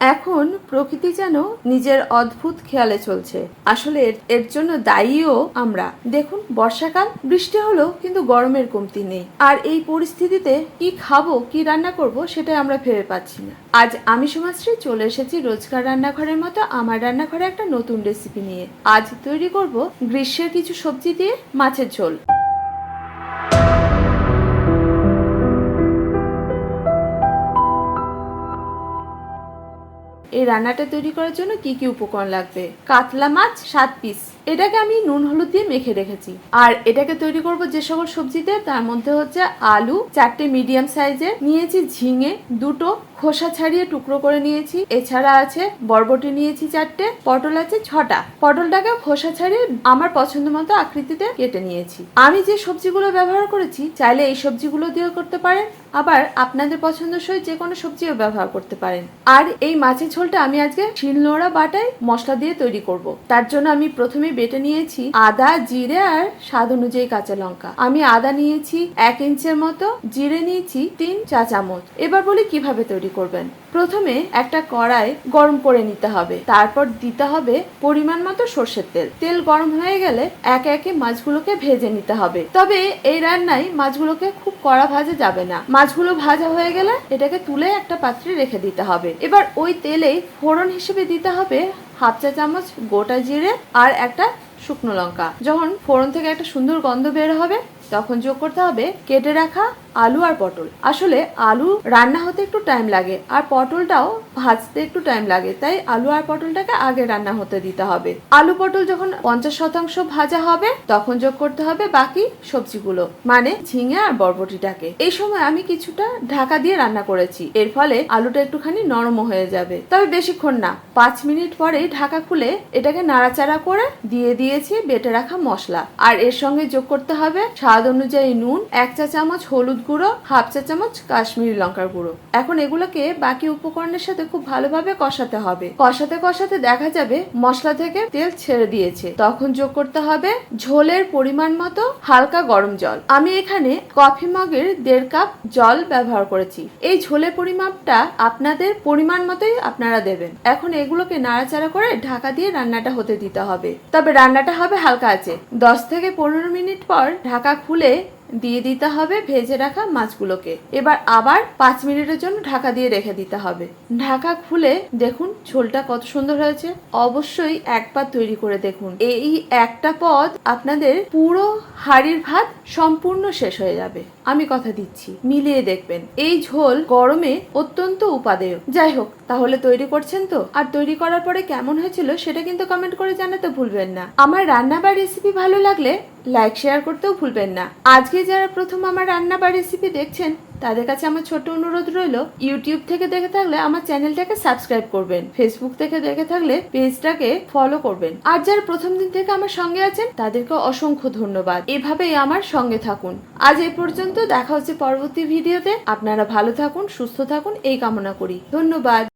এখন প্রকৃতি যেন নিজের অদ্ভুত খেয়ালে চলছে। আসলে এর- জন্য দায়ীও আমরা। দেখুন, বর্ষাকাল, বৃষ্টি হলো কিন্তু গরমের কমতি নেই। আর এই পরিস্থিতিতে কি খাব, কি রান্না করব, সেটাই আমরা ভেবে পাচ্ছি না। আজ আমি সমাজশ্রী চলে এসেছি রোজকার রান্নাঘরের মতো আমার রান্নাঘরে একটা নতুন রেসিপি নিয়ে। আজ তৈরি করব গ্রীষ্মের কিছু সবজি দিয়ে মাছের ঝোল। এই রান্নাটা তৈরি করার জন্য কি কি উপকরণ লাগবে? কাতলা মাছ সাত পিস এটাকে আমি নুন, হলুদ দিয়ে মেখে রেখেছি। আর এটাকে তৈরি করব যে সকল সবজিতে, তার মধ্যে হচ্ছে আলু, চারটে মিডিয়াম সাইজের নিয়েছি ঝিঙে, দুটো খোসা ছাড়িয়ে টুকরো করে নিয়েছি। এছাড়া আছে বরবটি নিয়েছি চারটে, পটল আছে ছটা। পটলটাকে খোসা ছাড়িয়ে আমার পছন্দ মতো আকৃতিতে কেটে নিয়েছি। আমি যে সবজিগুলো ব্যবহার করেছি, চাইলে এই সবজিগুলো দিয়েও করতে পারেন। আবার আপনাদের পছন্দসই যে কোনো সবজিও ব্যবহার করতে পারেন। আর এই মাছের ঝোলটা আমি আজকে শিলনোড়া বাটায় মশলা দিয়ে তৈরি করব। তার জন্য আমি প্রথমে বেটে নিয়েছি আদা, জিরে আর স্বাদ অনুযায়ী কাঁচা লঙ্কা। আমি আদা নিয়েছি এক ইঞ্চের মতো, জিরে নিয়েছি তিন চা চামচ। এবার বলি কীভাবে তৈরি করবেন। প্রথমে একটা কড়াই গরম করে নিতে হবে। তারপর দিতে হবে পরিমাণ মতো সর্ষের তেল। তেল গরম হয়ে গেলে একে একে মাছগুলোকে ভেজে নিতে হবে। তবে এই রান্নায় মাছগুলোকে খুব কড়া ভাজা যাবে না। মাছগুলো ভাজা হয়ে গেলে এটাকে তুলে একটা পাত্রে রেখে দিতে হবে। এবার ওই তেলে ফোড়ন হিসেবে দিতে হবে হাফ চা চামচ, গোটা জিরে আর একটা শুকনো লঙ্কা। যখন ফোড়ন থেকে একটা সুন্দর গন্ধ বের হবে, তখন যোগ করতে হবে কেটে রাখা আলু আর পটল। আসলে আলু রান্না হতে একটু টাইম লাগে, আর পটলটাও ভাজতে একটু টাইম লাগে, তাই আলু আর পটলটাকে আগে রান্না হতে দিতে হবে। আলু পটল যখন পঞ্চাশ শতাংশ ভাজা হবে, তখন যোগ করতে হবে বাকি সবজিগুলো মানে ঝিঙে আর বরবটিটাকে। এই সময় আমি কিছুটা ঢাকা দিয়ে রান্না করেছি, এর ফলে আলুটা একটুখানি নরম হয়ে যাবে। তবে বেশিক্ষণ না, পাঁচ মিনিট পরেই ঢাকা খুলে এটাকে নাড়াচাড়া করে দিয়ে দিয়েছি বেটে রাখা মশলা। আর এর সঙ্গে যোগ করতে হবে স্বাদ অনুযায়ী নুন, এক চা চামচ হলুদ গুঁড়ো হাফ চা চামচ কাশ্মীরি লঙ্কার গুঁড়ো। এখন এগুলোকে বাকি উপকরণের সাথে খুব ভালোভাবে কষাতে হবে। কষাতে কষাতে দেখা যাবে মশলা থেকে তেল ছেড়ে দিয়েছে। তখন যোগ করতে হবে ঝোলের পরিমাণ মতো হালকা গরম জল। আমি এখানে কফি মগের দেড় কাপ জল ব্যবহার করেছি। এই ঝোলের পরিমাপটা আপনাদের পরিমাণ মতোই আপনারা দেবেন। এখন এগুলোকে নাড়াচাড়া করে ঢাকা দিয়ে রান্নাটা হতে দিতে হবে। তবে রান্নাটা হবে হালকা আছে দশ থেকে পনেরো মিনিট পর ঢাকা খুলে দিয়ে দিতে হবে ভেজে রাখা মাছগুলোকে। এবার আবার পাঁচ মিনিটের জন্য ঢাকা দিয়ে রেখে দিতে হবে। ঢাকা খুলে দেখুন ঝোলটা কত সুন্দর হয়েছে। অবশ্যই একবার তৈরি করে দেখুন। এই একটা পদ আপনাদের পুরো হাড়ির ভাত সম্পূর্ণ শেষ হয়ে যাবে। আমি কথা দিচ্ছি, মিলিয়ে দেখবেন। এই ঝোল গরমে অত্যন্ত উপাদেয়। যাই হোক, তাহলে তৈরি করছেন তো? আর তৈরি করার পরে কেমন হয়েছিল সেটা কিন্তু কমেন্ট করে জানাতে ভুলবেন না। আমার রান্না বা রেসিপি ভালো লাগলে লাইক শেয়ার করতেও ভুলবেন না। আজকে যারা প্রথম আমার রান্না বা রেসিপি দেখছেন, তাদের কাছে আমার ছোট অনুরোধ রইল ইউটিউব থেকে দেখে থাকলে আমার চ্যানেলটাকে সাবস্ক্রাইব করবেন। ফেসবুক থেকে দেখে থাকলে পেজটাকে ফলো করবেন। আর যারা প্রথম দিন থেকে আমার সঙ্গে আছেন, তাদেরকে অসংখ্য ধন্যবাদ। এভাবেই আমার সঙ্গে থাকুন। আজ এ পর্যন্ত দেখা হচ্ছে পরবর্তী ভিডিওতে আপনারা ভালো থাকুন, সুস্থ থাকুন, এই কামনা করি। ধন্যবাদ।